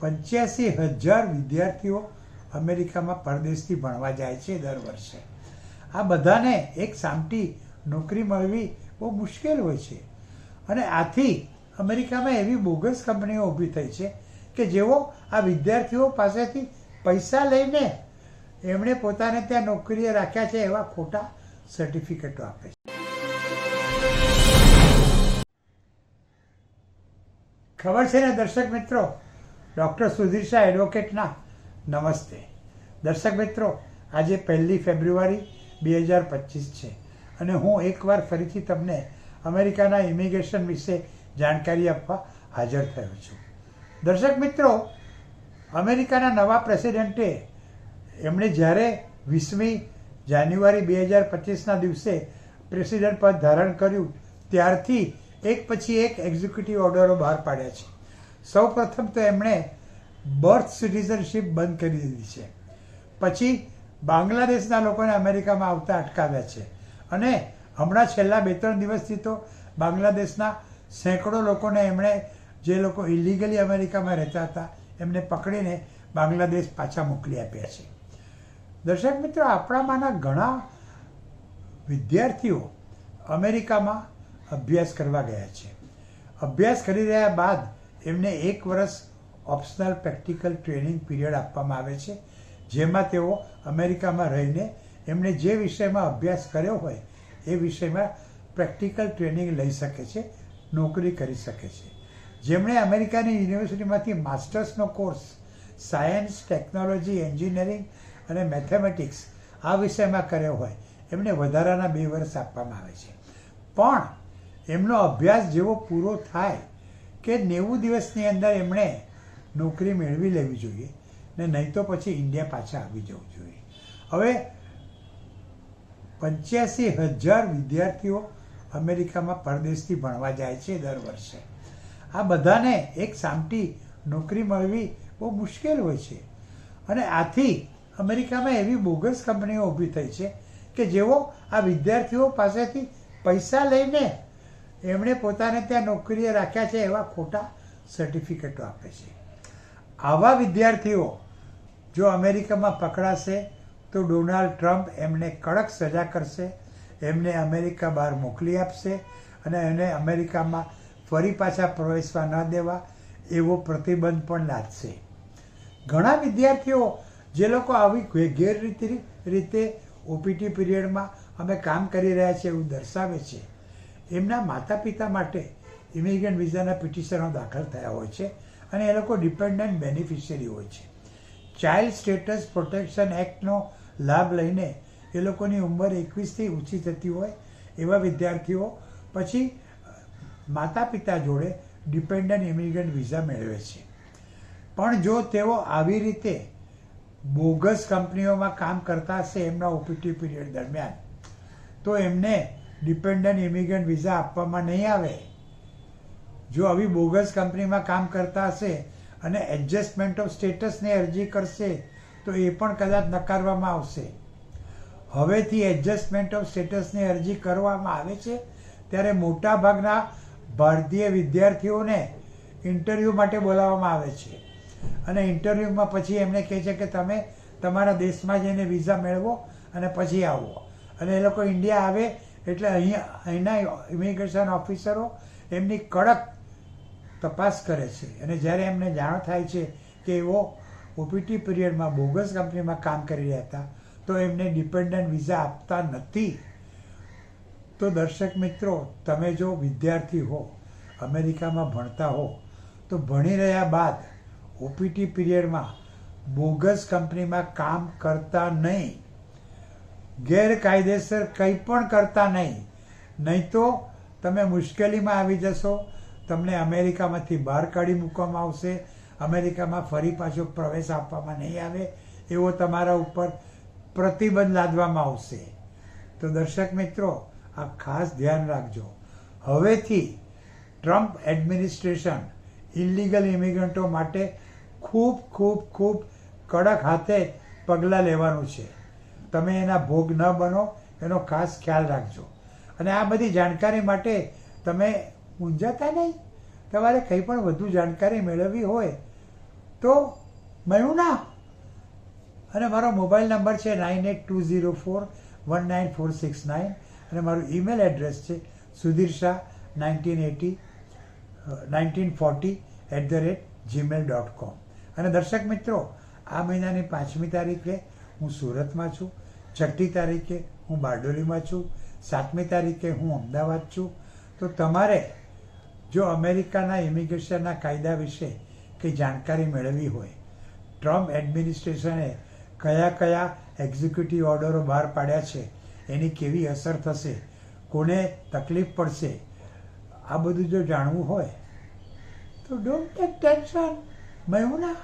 પંચ્યાસી હજાર વિદ્યાર્થીઓ અમેરિકામાં પરદેશથી ભણવા જાય છે દર વર્ષે. આ બધાને એક સામટી નોકરી મળવી બહુ મુશ્કેલ હોય છે. અને આથી અમેરિકામાં એવી બોગસ કંપનીઓ ઊભી થઈ છે કે જેઓ આ વિદ્યાર્થીઓ પાસેથી પૈસા લઈને એમણે પોતાને ત્યાં નોકરીએ રાખ્યા છે એવા ખોટા સર્ટિફિકેટો આપે છે. ખબર છે ને દર્શક મિત્રો ડૉક્ટર સુધીર શાહ એડવોકેટના નમસ્તે. દર્શક મિત્રો, આજે પહેલી ફેબ્રુઆરી બે હજાર પચીસ છે અને હું એકવાર ફરીથી તમને અમેરિકાના ઇમિગ્રેશન વિશે જાણકારી આપવા હાજર થયો છું. દર્શક મિત્રો, અમેરિકાના નવા પ્રેસિડેન્ટે એમણે જ્યારે વીસમી જાન્યુઆરી બે હજાર પચીસના દિવસે પ્રેસિડેન્ટ પદ ધારણ કર્યું, ત્યારથી એક પછી એક એક્ઝિક્યુટિવ ઓર્ડરો બહાર પાડ્યા છે. સૌ પ્રથમ તો એમણે બર્થ સિટીઝનશીપ બંધ કરી દીધી છે. પછી બાંગ્લાદેશના લોકોને અમેરિકામાં આવતા અટકાવ્યા છે. અને હમણાં છેલ્લા બે ત્રણ દિવસથી તો બાંગ્લાદેશના સેંકડો લોકોને એમણે જે લોકો ઇલીગલી અમેરિકામાં રહેતા હતા, એમને પકડીને બાંગ્લાદેશ પાછા મોકલી આપ્યા છે. દર્શક મિત્રો, આપણામાંના ઘણા વિદ્યાર્થીઓ અમેરિકામાં અભ્યાસ કરવા ગયા છે. અભ્યાસ કરી રહ્યા બાદ એમને એક વર્ષ ઓપ્શનલ પ્રેક્ટિકલ ટ્રેનિંગ પીરિયડ આપવામાં આવે છે, જેમાં તેઓ અમેરિકામાં રહીને એમણે જે વિષયમાં અભ્યાસ કર્યો હોય એ વિષયમાં પ્રેક્ટિકલ ટ્રેનિંગ લઈ શકે છે, નોકરી કરી શકે છે. જેમણે અમેરિકાની યુનિવર્સિટીમાંથી માસ્ટર્સનો કોર્સ સાયન્સ, ટેકનોલોજી, એન્જિનિયરિંગ અને મેથેમેટિક્સ આ વિષયમાં કર્યો હોય, એમને વધારાના બે વર્ષ આપવામાં આવે છે. પણ એમનો અભ્યાસ જેવો પૂરો થાય કે નેવું દિવસની અંદર એમણે નોકરી મેળવી લેવી જોઈએ ને નહીં તો પછી ઇન્ડિયા પાછા આવી જવું જોઈએ. હવે પંચ્યાસી હજાર વિદ્યાર્થીઓ અમેરિકામાં પરદેશથી ભણવા જાય છે દર વર્ષે. આ બધાને એક સામટી નોકરી મળવી બહુ મુશ્કેલ હોય છે. અને આથી અમેરિકામાં એવી બોગસ કંપનીઓ ઊભી થઈ છે કે જેઓ આ વિદ્યાર્થીઓ પાસેથી પૈસા લઈને એમણે પોતાને ત્યાં નોકરીએ રાખ્યા છે એવા ખોટા સર્ટિફિકેટો આપે છે. આવા વિદ્યાર્થીઓ જો અમેરિકામાં પકડાશે, તો ડોનાલ્ડ ટ્રમ્પ એમને કડક સજા કરશે, એમને અમેરિકા બહાર મોકલી આપશે અને એને અમેરિકામાં ફરી પાછા પ્રવેશવા ન દેવા એવો પ્રતિબંધ પણ લાદશે. ઘણા વિદ્યાર્થીઓ જે લોકો આવી ગેરરીતિ રીતે ઓપીટી પીરિયડમાં અમે કામ કરી રહ્યા છીએ એવું દર્શાવે છે, એમના માતા પિતા માટે ઇમિગ્રન્ટ વિઝાના પિટિશનો દાખલ થયા હોય છે. અને એ લોકો ડિપેન્ડન્ટ બેનિફિશિયરી હોય છે. ચાઇલ્ડ સ્ટેટસ પ્રોટેક્શન એક્ટનો લાભ લઈને એ લોકોની ઉંમર એકવીસથી ઊંચી થતી હોય એવા વિદ્યાર્થીઓ, પછી માતા પિતા જોડે ડિપેન્ડન્ટ ઇમિગ્રન્ટ વિઝા મેળવે છે. પણ જો તેઓ આવી રીતે બોગસ કંપનીઓમાં કામ કરતા હશે એમના ઓપીટી પીરિયડ દરમિયાન, તો એમને ડિપેન્ડન્ટ ઇમિગ્રન્ટ વિઝા આપવામાં નહીં આવે. જો આવી બોગસ કંપનીમાં કામ કરતા હશે અને એડજસ્ટમેન્ટ ઓફ સ્ટેટસની અરજી કરશે, તો એ પણ કદાચ નકારવામાં આવશે. હવેથી એડજસ્ટમેન્ટ ઓફ સ્ટેટસની અરજી કરવામાં આવે છે, ત્યારે મોટા ભાગના ભારતીય વિદ્યાર્થીઓને ઇન્ટરવ્યૂ માટે બોલાવવામાં આવે છે. અને ઇન્ટરવ્યૂમાં પછી એમને કહે છે કે તમે તમારા દેશમાં જઈને વિઝા મેળવો અને પછી આવો. અને એ લોકો ઇન્ડિયા આવે એટલે અહીંયા અહીંના ઇમિગ્રેશન ઓફિસરો એમની કડક તપાસ કરે છે. અને જ્યારે એમને જાણ થાય છે કે એઓ ઓપીટી પીરિયડમાં બોગસ કંપનીમાં કામ કરી રહ્યા હતા, તો એમને ડિપેન્ડન્ટ વિઝા આપતા નથી. તો દર્શક મિત્રો, તમે જો વિદ્યાર્થી હો, અમેરિકામાં ભણતા હો, તો ભણી રહ્યા બાદ ઓપીટી પીરિયડમાં બોગસ કંપનીમાં કામ કરતા નહીં. ગેરકાયદેસર કંઈ પણ કરતા નહીં. નહીં તો તમે મુશ્કેલીમાં આવી જશો તમને અમેરિકામાંથી બહાર કાઢી મૂકવામાં આવશે, અમેરિકામાં ફરી પાછો પ્રવેશ આપવામાં નહીં આવે, એવો તમારા ઉપર પ્રતિબંધ લાદવામાં આવશે. તો દર્શક મિત્રો, આ ખાસ ધ્યાન રાખજો. હવેથી ટ્રમ્પ એડમિનિસ્ટ્રેશન ઇલિગલ ઇમિગ્રન્ટો માટે ખૂબ ખૂબ ખૂબ કડક હાથે પગલાં લેવાનું છે. તમે એના ભોગ ન બનો, એનો ખાસ ખ્યાલ રાખજો. અને આ બધી જાણકારી માટે તમે મૂંઝાતા નહીં? તમારે કંઈ પણ વધુ જાણકારી મેળવવી હોય તો મયુના અને મારો મોબાઈલ નંબર છે nine eight two zero four one nine four six nine અને મારું ઈમેલ એડ્રેસ છે Sudhir Shah nineteen eighty nineteen forty at the rate Gmail dot com અને દર્શક મિત્રો, આ મહિનાની પાંચમી તારીખે હું સુરતમાં છું, છઠ્ઠી તારીખે હું બારડોલીમાં છું, સાતમી તારીખે હું અમદાવાદ છું. તો તમારે જો અમેરિકાના ઇમિગ્રેશનના કાયદા વિશે કંઈ જાણકારી મેળવવી હોય, ટ્રમ્પ એડમિનિસ્ટ્રેશને કયા કયા એક્ઝિક્યુટિવ ઓર્ડરો બહાર પાડ્યા છે, એની કેવી અસર થશે, કોને તકલીફ પડશે, આ બધું જો જાણવું હોય, તો ડોન્ટ ટેક ટેન્શન મયુના.